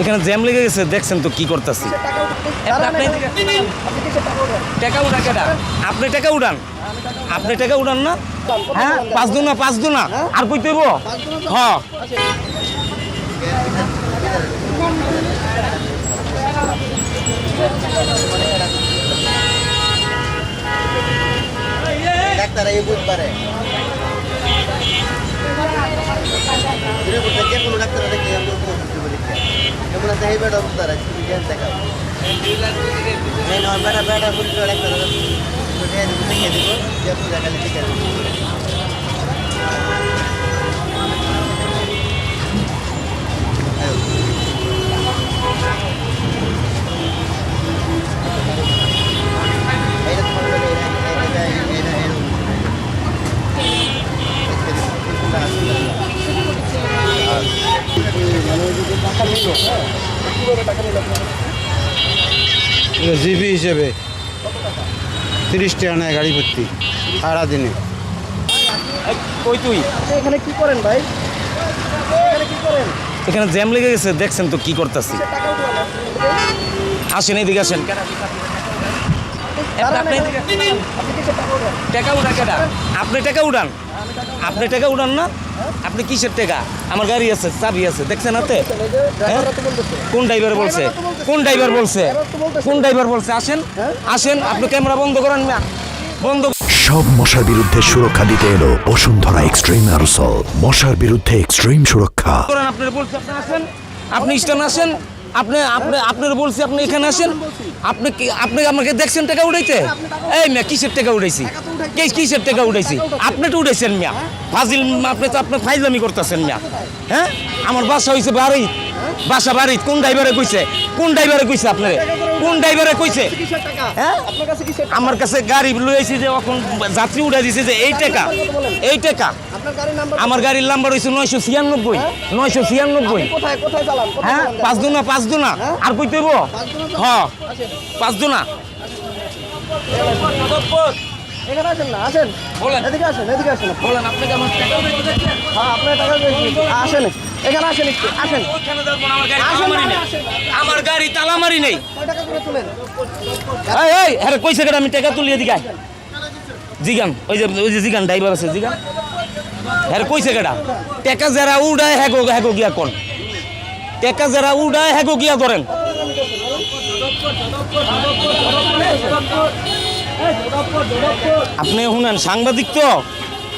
এখানে জ্যাম লেগে গেছে দেখছেন তো কি করতেছি। আপনি টাকা উঠান আপনি টাকা উঠান না? হ্যাঁ? পাঁচ দু না পাঁচ দু না আর কই তৈব হ্যাঁ ডাক্তার এই বুধবারে দিনে যে কোনো ডাক্তার দেখি আমি পরীক্ষা যেমন আছে এই বেটা ডাক্তার আছে তুমি জ্ঞান দেখাও। এই নয় বেটা বেটা পরীক্ষা ডাক্তার দেখে দিব, যে ঠিক আছে। তোমার জিপি হিসেবে তিরিশ টাকা নেয় গাড়ি ভর্তি সারা দিনে কই তুই? এখানে কি করেন ভাই? এখানে কি করেন? এখানে জ্যাম লেগে গেছে দেখছেন তো কি করতেছি। আসেন এদিকে আসেন আপনি এদিকে- আপনি কিসের টাকা উঠান কেটা আপনি টাকা উঠান আপনি টাকা উঠান না। আপনি কিসের টাকা? আমার গাড়ি আছে চাবি আছে। দেখছেন হাতে? বলতেছে কোন ড্রাইভার বলছে? কোন ড্রাইভার বলছে? কোন ড্রাইভার বলছে? আসেন। আসেন। আপনি ক্যামেরা বন্ধ করেন না বন্ধ সব মশার বিরুদ্ধে সুরক্ষা দিতে এলো বসুন্ধরা এক্সট্রিম অ্যারোসল। মশার বিরুদ্ধে এক্সট্রিম সুরক্ষা। আপনার বলছে আপনি আসেন। আপনি স্টান আসেন। আপনি আপনি, আপনার বলছি, আপনি এখানে আসেন। আপনি কি, আপনি আমাকে দেখছেন টাকা উঠাইতে? এই মিয়া, কিসের টাকা উঠাইছি? কে, কিসের টাকা উঠাইছি? আপনি তো উঠাইছেন মিয়া। ফাজিল আপনি তো আপনি ফাইজলামি করতেছেন মিয়া। হ্যাঁ? আমার বাসা হয়েছে বাড়ি বাসা বাড়ি কোন ড্রাইভারে কইছে? কোন ড্রাইভারে কইছে আপনারে? কোন ড্রাইভারে কইছে? হ্যাঁ? আপনার আমার কাছে গাড়ি লইছি যে, এখন যাত্রী উঠাই দিছে যে, এই টাকা এই টাকা। আপনার আমার গাড়ির নাম্বার হয়েছে নয়শো ছিয়ানব্বই নয়শো ছিয়ানব্বই। কোথায় হ্যাঁ? পাঁচ দুনা পাঁচ দুনা। আর কই তৈব হ্যাঁ। পাঁচ দুনা। এখানে আসেন না আসেন। বলেন। এদিকে আসেন এদিকে আসেন বলেন? হ্যাঁ আপনার টাকা আসেন। এখানে আসেন একটু আসেন। আমার গাড়ি তালা মারি নেই। তালা এই হ্যাঁ কইছে আমি টাকা তুলিয়ে দিগাই জিগান ওই যে ওই যে জিগান ড্রাইভার আছে জিগান। হ্যাঁ কইছে কেটা টাকা যারা উড়ায় হ্যাগো হ্যাগো গিয়া কোন? টাকা যারা উড়ায় হ্যাগো গিয়া ধরেন। আপনি শুনেন, সাংবাদিক তো?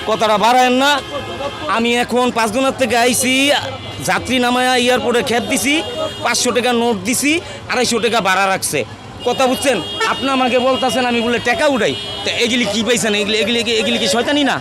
কথাটা বাড়ায়েন না। আমি এখন পাঁচ দিনের থেকে আইছি, যাত্রী নামায়া এয়ারপোর্টে খেপ দিছি, পাঁচশো টাকা নোট দিছি, আড়াইশো টাকা ভাড়া রাখছে। কথা বুঝছেন? আপনি আমাকে বলতেছেন আমি বলে টাকা উঠাই তা এগুলি কি পাইছেন? এগুলি এগুলি এগুলি কি শয়তানি না?